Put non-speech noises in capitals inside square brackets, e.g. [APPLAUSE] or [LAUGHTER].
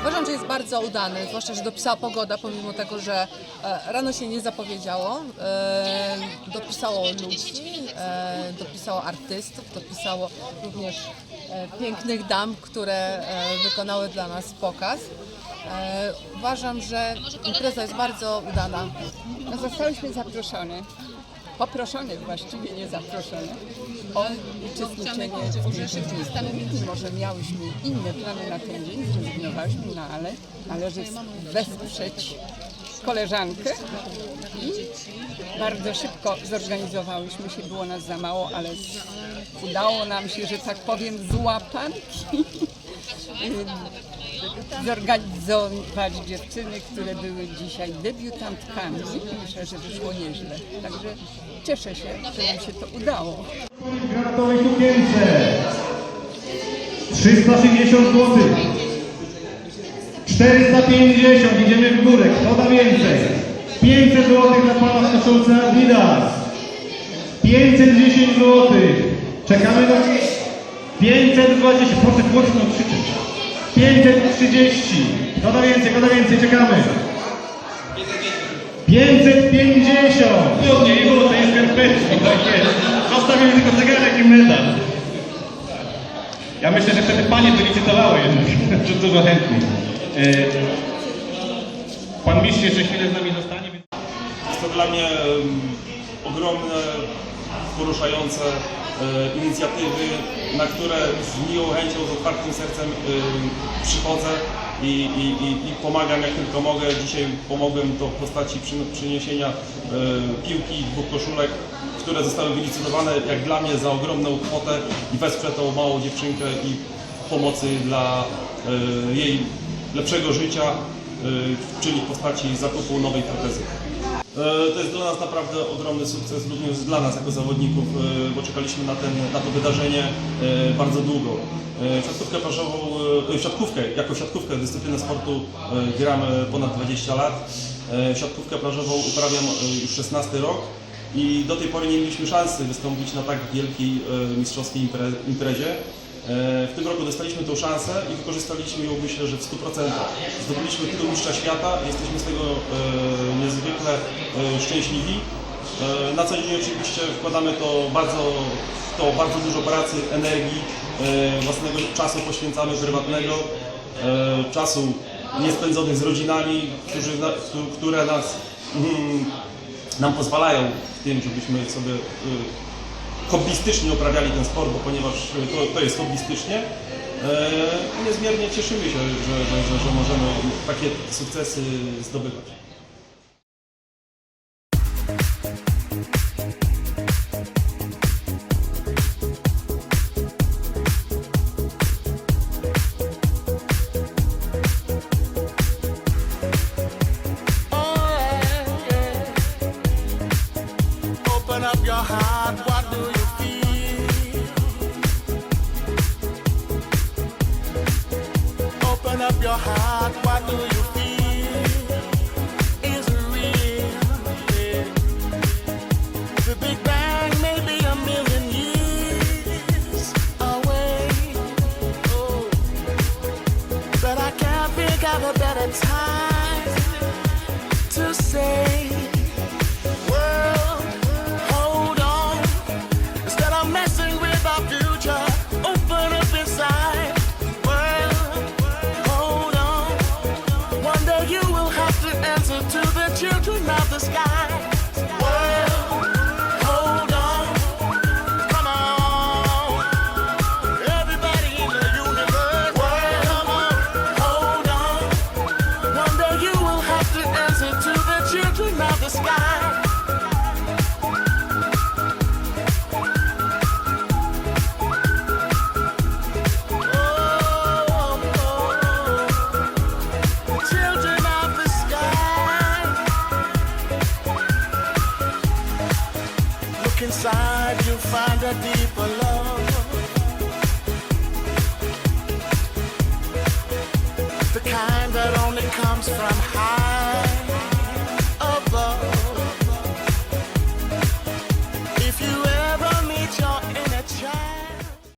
Uważam, jest bardzo udany, zwłaszcza, że dopisała pogoda, pomimo tego, że e, rano się nie zapowiedziało. E, dopisało ludzi, e, dopisało artystów, dopisało również e, pięknych dam, które e, wykonały dla nas pokaz. E, uważam, że impreza jest bardzo udana. No, zostałyśmy zaproszone, poproszone właściwie, nie zaproszone, o uczestniczenie w tym dzień. Mimo, że miałyśmy inne plany na ten dzień, zrezygnowałyśmy, no ale należy wesprzeć koleżankę i bardzo szybko zorganizowałyśmy się, było nas za mało, ale udało nam się, że tak powiem, z łapanki zorganizować dziewczyny, które były dzisiaj debiutantkami. Myślę, że wyszło nieźle. Także cieszę się, że nam się to udało. Granatowej sukience 360 zł 450, idziemy w górę, kto da więcej 500 w koszulce Adidas. 510 zł Czekamy na 520, proszę głośno krzyczeć. 530 Kto więcej, kto więcej, czekamy. 550 Trudnie, nie było, to jest skarpetki, tak jest. Zostawimy tylko zegarek i medal. Ja myślę, że wtedy panie by licytowały jednak, [LAUGHS] że dużo chętniej. E, Pan mistrz jeszcze chwilę z nami więc... To dla mnie ogromne, poruszające e, inicjatywy, na które z miłą chęcią, z otwartym sercem em, przychodzę i, i, i, pomagam jak tylko mogę. Dzisiaj pomogłem to w postaci przy, przyniesienia e, piłki, dwóch koszulek, które zostały wylicytowane jak dla mnie za ogromną kwotę i wesprę tą małą dziewczynkę i pomocy dla e, jej lepszego życia, czyli w postaci zakupu nowej protezy. E, To jest dla nas naprawdę ogromny sukces, również dla nas jako zawodników, e, bo czekaliśmy na, ten, na to wydarzenie e, bardzo długo. Siatkówkę w siatkówkę, jako siatkówkę dyscyplinę sportu gram ponad 20 lat. Siatkówkę plażową uprawiam już 16 rok i do tej pory nie mieliśmy szansy wystąpić na tak wielkiej mistrzowskiej impre- imprezie. E, W tym roku dostaliśmy tą szansę i wykorzystaliśmy ją myślę, że w 100%. Zdobyliśmy tytuł mistrza świata, jesteśmy z tego e, niezwykle e, szczęśliwi. Na co dzień oczywiście wkładamy to bardzo, w to bardzo dużo pracy, energii, własnego czasu poświęcamy prywatnego, czasu niespędzonych z rodzinami, którzy, które nas, mm, nam pozwalają w tym, żebyśmy sobie e, hobbystycznie uprawiali ten sport, bo ponieważ to, to jest hobbystycznie, e, niezmiernie cieszymy się, że, że, że, że możemy takie sukcesy zdobywać. Open up your heart, Open up your heart, what do you feel? Is real? The Big Bang may be a million years away. Oh. But I can't think of a better time to say llegar. The kind that only comes from high.